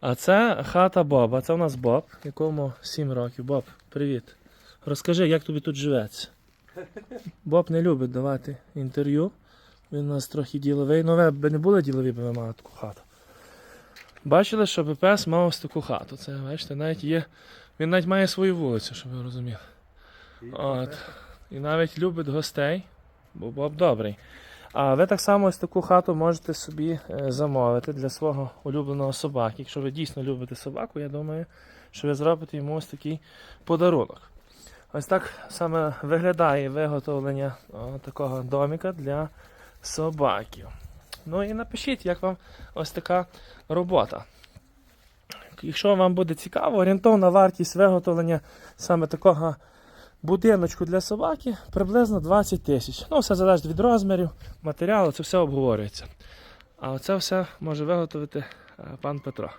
А це хата Боба. Це у нас Боб, якому 7 років. Боб, привіт. Розкажи, як тобі тут живеться. Боб не любить давати інтерв'ю. Він у нас трохи діловий. Ну, ви б не були ділові, бо ви мали таку хату. Бачили, що ППС мав ось таку хату. Це, бачите, навіть є. Він навіть має свою вулицю, щоб ви розуміли. От. І навіть любить гостей, бо Боб добрий. А ви так само ось таку хату можете собі е, замовити для свого улюбленого собаки. Якщо ви дійсно любите собаку, я думаю, що ви зробите йому ось такий подарунок. Ось так саме виглядає виготовлення такого доміка для собаків. Ну і напишіть, як вам ось така робота. Якщо вам буде цікаво, орієнтовна вартість виготовлення саме такого будиночку для собаки приблизно 20 тисяч. Ну, все залежить від розмірів, матеріалу, це все обговорюється. А це все може виготовити е, пан Петро.